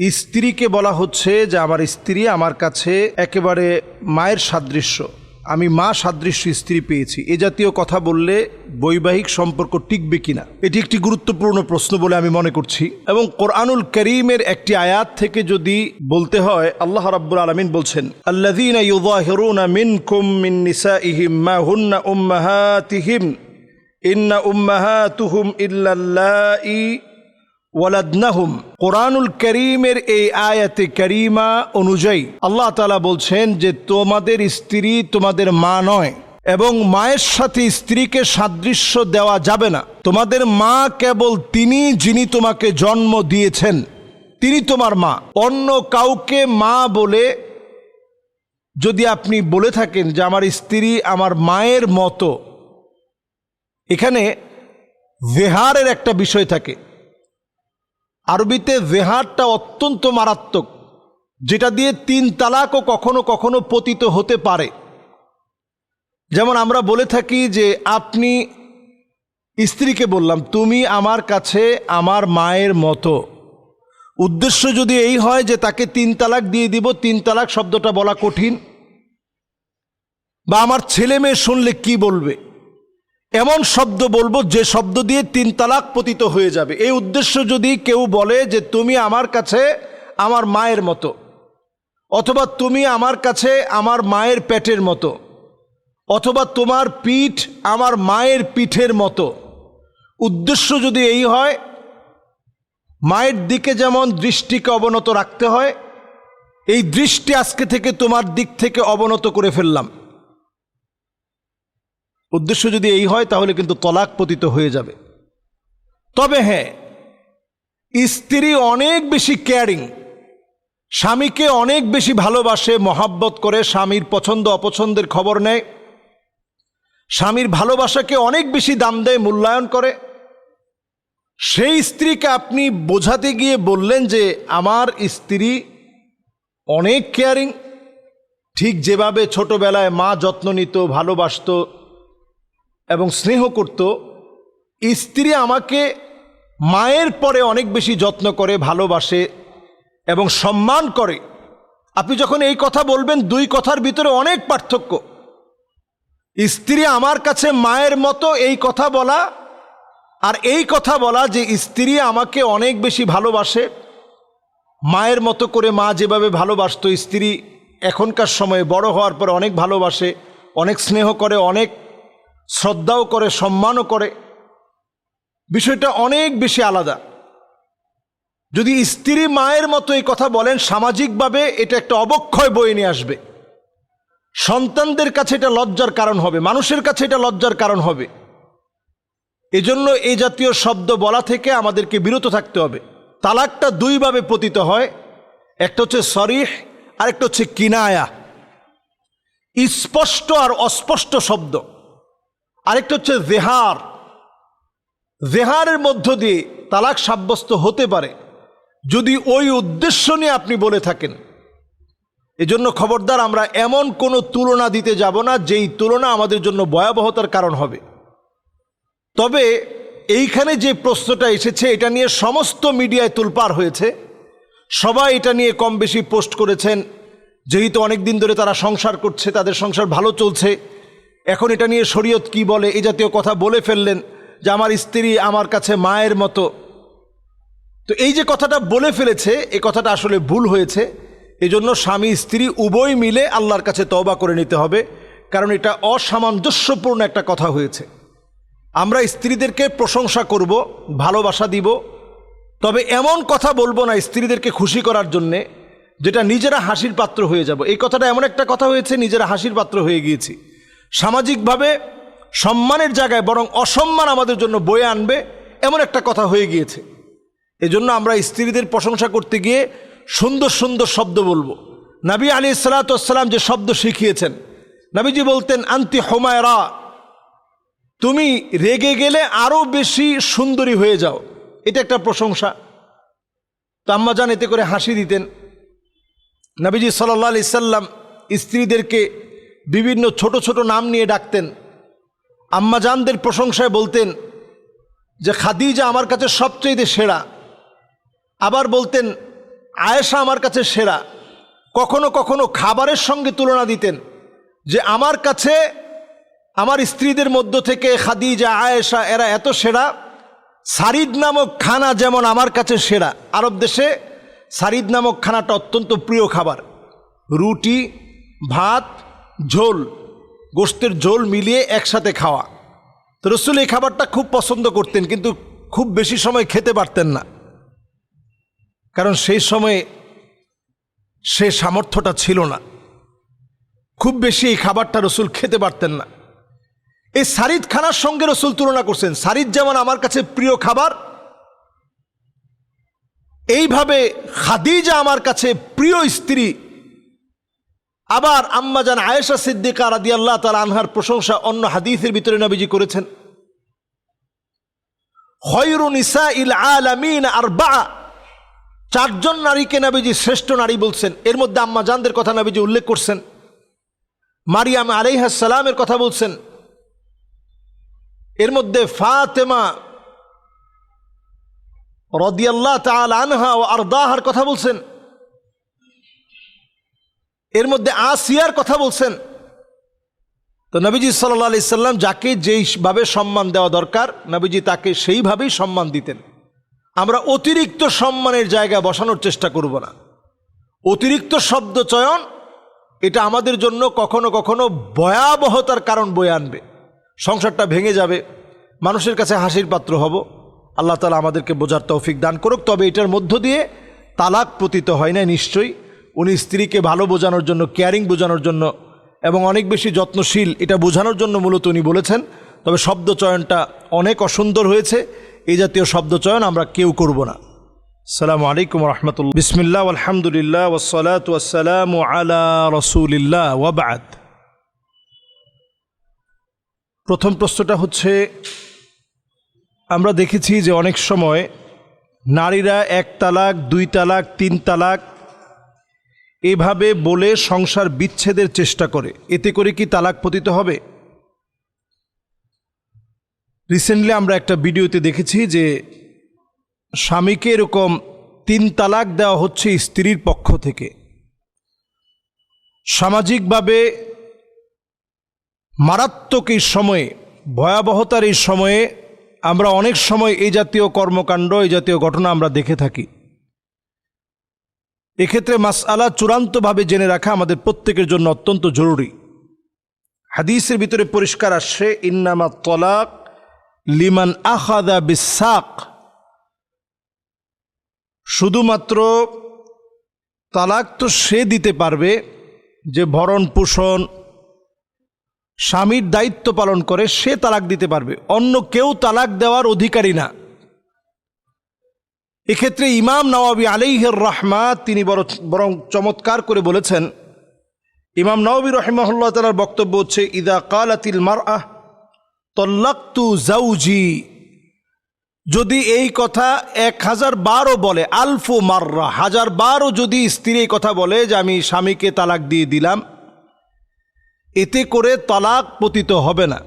স্ত্রীকে বলা হচ্ছে যে আমার স্ত্রী আমার কাছে একেবারে মায়ের সাদৃশ্য। আমি মা সাদৃশ্য স্ত্রী পেয়েছি। এ জাতীয় কথা বললে বৈবাহিক সম্পর্ক টিকবে কিনা? এটি একটি গুরুত্বপূর্ণ প্রশ্ন বলে আমি মনে করছি। এবং কোরআনুল করিমের একটি আয়াত থেকে যদি বলতে হয়, আল্লাহ রাব্বুল আলামিন বলছেন, আল্লাযীনা ইউযাহিরুনা মিনকুম মিন নিসাইহিম মা হুন্না উম্মাহাতিহিম। ইন্না উম্মাহাতুহুম ইল্লাল্লাঈ ওয়ালাদনাহুম। কোরআনুল করিমের এই আয়াতে করিমা অনুযায়ী আল্লাহ তালা বলছেন যে তোমাদের স্ত্রী তোমাদের মা নয় এবং মায়ের সাথে স্ত্রীকে সাদৃশ্য দেওয়া যাবে না। তোমাদের মা কেবল তিনি যিনি তোমাকে জন্ম দিয়েছেন, তিনি তোমার মা। অন্য কাউকে মা বলে যদি আপনি বলে থাকেন যে আমার স্ত্রী আমার মায়ের মতো, এখানে ভেহারের একটা বিষয় থাকে। আরবিতে জেহারটা অত্যন্ত মারাত্মক, যেটা দিয়ে তিন তালাকও কখনো কখনো পতিত হতে পারে। যেমন আমরা বলে থাকি যে, আপনি স্ত্রীকে বললাম, তুমি আমার কাছে আমার মায়ের মতো। উদ্দেশ্য যদি এই হয় যে, তাকে তিন তালাক দিয়ে দিব, তিন তালাক শব্দটা বলা কঠিন। বা আমার ছেলে মেয়ে শুনলে কি বলবে? এমন শব্দ বলব, যে শব্দ দিয়ে তিন তালাক পতিত হয়ে যাবে। এই উদ্দেশ্য যদি কেউ বলে যে তুমি আমার কাছে আমার মায়ের মতো, অথবা তুমি আমার কাছে আমার মায়ের পেটের মতো, অথবা তোমার পিঠ আমার মায়ের পিঠের মতো, উদ্দেশ্য যদি এই হয়, মায়ের দিকে যেমন দৃষ্টিকে অবনত রাখতে হয়, এই দৃষ্টি আজকে থেকে তোমার দিক থেকে অবনত করে ফেললাম। উদ্দেশ্য যদি এই হয়, তাহলে কিন্তু তলাক পতিত হয়ে যাবে। তবে হ্যাঁ স্ত্রী অনেক বেশি কেয়ারিং স্বামীকে অনেক বেশি ভালোবাসে, মহাব্বত করে, স্বামীর পছন্দ, অপছন্দের খবর নেয়। স্বামীর ভালোবাসাকে অনেক বেশি দাম দেয়, মূল্যায়ন করে। সেই স্ত্রীকে আপনি বোঝাতে গিয়ে বললেন যে, আমার স্ত্রী অনেক কেয়ারিং ঠিক যেভাবে ছোটবেলায় মা যত্ন নিত, ভালোবাসত এবং স্নেহ করত স্ত্রী আমাকে মায়ের পরে অনেক বেশি যত্ন করে, ভালোবাসে এবং সম্মান করে। আপনি যখন এই কথা বলবেন, দুই কথার ভিতরে অনেক পার্থক্য। স্ত্রী আমার কাছে মায়ের মতো এই কথা বলা আর এই কথা বলা যে স্ত্রী আমাকে অনেক বেশি ভালোবাসে। মায়ের মতো করে মা যেভাবে ভালোবাসতো, স্ত্রী এখনকার সময়ে বড় হওয়ার পরে অনেক ভালোবাসে, অনেক স্নেহ করে, অনেক শ্রদ্ধাও করে, সম্মানও করে। বিষয়টা অনেক বেশি আলাদা। যদি স্ত্রী মায়ের মতো এই কথা বলেন, সামাজিকভাবে এটা একটা অবক্ষয় বয়ে নিয়ে আসবে। সন্তানদের কাছে এটা লজ্জার কারণ হবে, মানুষের কাছে এটা লজ্জার কারণ হবে। এজন্য এই জাতীয় শব্দ বলা থেকে আমাদেরকে বিরত থাকতে হবে। তালাকটা দুইভাবে পতিত হয়, একটা হচ্ছে সরিহ আর একটা হচ্ছে কিনায়া। স্পষ্ট আর অস্পষ্ট শব্দ। আরেকটা হচ্ছে জেহার। জেহারের মধ্য দিয়ে তালাক সাব্যস্ত হতে পারে যদি ওই উদ্দেশ্য নিয়ে আপনি বলে থাকেন। এজন্য খবরদার, আমরা এমন কোনো তুলনা দিতে যাব না যেই তুলনা আমাদের জন্য ভয়াবহতার কারণ হবে। তবে এইখানে যে প্রশ্নটা এসেছে, এটা নিয়ে সমস্ত মিডিয়ায় তুলপার হয়েছে। সবাই এটা নিয়ে কম বেশি পোস্ট করেছেন, যেহেতু অনেক দিন ধরে তারা সংসার করছে, তাদের সংসার ভালো চলছে। এখন এটা নিয়ে শরীয়ত কি বলে? এই জাতীয় কথা বলে ফেললেন যে আমার স্ত্রী আমার কাছে মায়ের মতো। তো এই যে কথাটা বলে ফেলেছে এই কথাটা আসলে ভুল হয়েছে। এজন্য স্বামী স্ত্রী উভয় মিলে আল্লাহর কাছে তওবা করে নিতে হবে, কারণ এটা অসামঞ্জস্যপূর্ণ একটা কথা হয়েছে। আমরা স্ত্রীদেরকে প্রশংসা করব, ভালোবাসা দিব, তবে এমন কথা বলব না স্ত্রীদেরকে খুশি করার জন্যে, যেটা নিজেরা হাসির পাত্র হয়ে যাব। এই কথাটা এমন একটা কথা হয়েছে, নিজেরা হাসির পাত্র হয়ে গিয়েছি। সামাজিকভাবে সম্মানের জায়গায় বরং অসম্মান আমাদের জন্য বয়ে আনবে এমন একটা কথা হয়ে গিয়েছে। এজন্য আমরা স্ত্রীদের প্রশংসা করতে গিয়ে সুন্দর সুন্দর শব্দ বলব। নাবী আলী সালাতাম যে শব্দ শিখিয়েছেন, নাবিজি বলতেন, আন্তি হোমায়রা, তুমি রেগে গেলে আরও বেশি সুন্দরী হয়ে যাও। এটা একটা প্রশংসা। তো আম্মা যান এতে করে হাসি দিতেন। নাবিজি সাল্লা আলি সাল্লাম স্ত্রীদেরকে বিভিন্ন ছোট ছোট নাম নিয়ে ডাকতেন। আম্মাজানদের প্রশংসায় বলতেন যে খাদিজা আমার কাছে সবচেয়ে সেরা। আবার বলতেন, আয়েশা আমার কাছে সেরা। কখনো কখনো খাবারের সঙ্গে তুলনা দিতেন যে আমার কাছে আমার স্ত্রীদের মধ্য থেকে খাদিজা, আয়েশা এরা এত সেরা। সারিদ নামক খানা যেমন আমার কাছে সেরা। আরব দেশে সারিদ নামক খানাটা অত্যন্ত প্রিয় খাবার। রুটি, ভাত ঝোল গোস্তের ঝোল মিলিয়ে একসাথে খাওয়া। তো রসুল এই খাবারটা খুব পছন্দ করতেন, কিন্তু খুব বেশি সময় খেতে পারতেন না। কারণ সেই সময়ে সে সামর্থ্যটা ছিল না। খুব বেশি এই খাবারটা রসুল খেতে পারতেন না। এই সারিদ খানার সঙ্গে রসুল তুলনা করছেন, সারিদ যেমন আমার কাছে প্রিয় খাবার, এইভাবে খাদিজা আমার কাছে প্রিয় স্ত্রী আবার আম্মাজান আয়েশা সিদ্দিকা রাদি আল্লাহ তাল আনহার প্রশংসা অন্য হাদিসের ভিতরে নবীজি করেছেন। ইল আর বা চারজন নারীকে নবীজি শ্রেষ্ঠ নারী বলছেন। এর মধ্যে আম্মা জানদের কথা নাবিজি উল্লেখ করছেন। মারিয়াম আলাইহাসালামের কথা বলছেন। এর মধ্যে ফাতেমা রদিয়াল্লাহ তাল আনহা ও আরদাহার কথা বলছেন। এর মধ্যে আসিয়ার কথা বলছেন। তো নবীজি সাল্লা আলি সাল্লাম যাকে যেইভাবে সম্মান দেওয়া দরকার, নবীজি তাকে সেইভাবেই সম্মান দিতেন। আমরা অতিরিক্ত সম্মানের জায়গা বসানোর চেষ্টা করব না। অতিরিক্ত শব্দ চয়ন, এটা আমাদের জন্য কখনো কখনো ভয়াবহতার কারণ বয়ে আনবে। সংসারটা ভেঙে যাবে, মানুষের কাছে হাসির পাত্র হব। আল্লাহ তালা আমাদেরকে বোঝার তৌফিক দান করুক, তবে এটার মধ্য দিয়ে তালাক পতিত হয় না নিশ্চয়ই। উনি স্ত্রীকে ভালো বোঝানোর জন্য কেয়ারিং বোঝানোর জন্য এবং অনেক বেশি যত্নশীল, এটা বোঝানোর জন্য মূলত উনি বলেছেন। তবে শব্দ চয়নটা অনেক অসুন্দর হয়েছে। এই জাতীয় শব্দ চয়ন আমরা কেউ করব না। সালামু আলাইকুম রহমতুল্লা বিসমিল্লা আলহামদুলিল্লাহ ওসলাত ওয়াসালাম আলা রসুলিল্লাহ ওয়াবাদ প্রথম প্রশ্নটা হচ্ছে, আমরা দেখেছি যে অনেক সময় নারীরা এক তালাক, দুই তালাক, তিন তালাক এভাবে বলে সংসার বিচ্ছেদের চেষ্টা করে। এতে করে কি তালাক পতিত হবে? রিসেন্টলি আমরা একটা ভিডিওতে দেখেছি যে স্বামীকে এরকম তিন তালাক দেওয়া হচ্ছে স্ত্রীর পক্ষ থেকে। সামাজিকভাবে মারাত্মক এই সময়ে, ভয়াবহতার এই সময়ে আমরা অনেক সময় এই জাতীয় কর্মকাণ্ড, এই জাতীয় ঘটনা আমরা দেখে থাকি। এক্ষেত্রে মাসআলা চূড়ান্তভাবে জেনে রাখা আমাদের প্রত্যেকের জন্য অত্যন্ত জরুরি। হাদিসের ভিতরে পরিষ্কার আসছে ইন্নামা তলাক লিমান আখাদা বিসাক। শুধুমাত্র তালাক তো সে দিতে পারবে যে ভরণ পোষণ, স্বামীর দায়িত্ব পালন করে সে তালাক দিতে পারবে। অন্য কেউ তালাক দেওয়ার অধিকারী না। এক্ষেত্রে ইমাম নওয়াবি আলিহের রহমা তিনি বড় বরং চমৎকার করে বলেছেন, ইমাম নওয়াবি রহমাহুল্লাহ তালার বক্তব্য হচ্ছে, ইদা কালাতিল মার আহ তল্লাক্তু জাউজি যদি এই কথা এক হাজার বারো বলে, আলফু মাররা। হাজার বারো যদি স্ত্রী এই কথা বলে যে, আমি স্বামীকে তালাক দিয়ে দিলাম। এতে করে তালাক পতিত হবে না।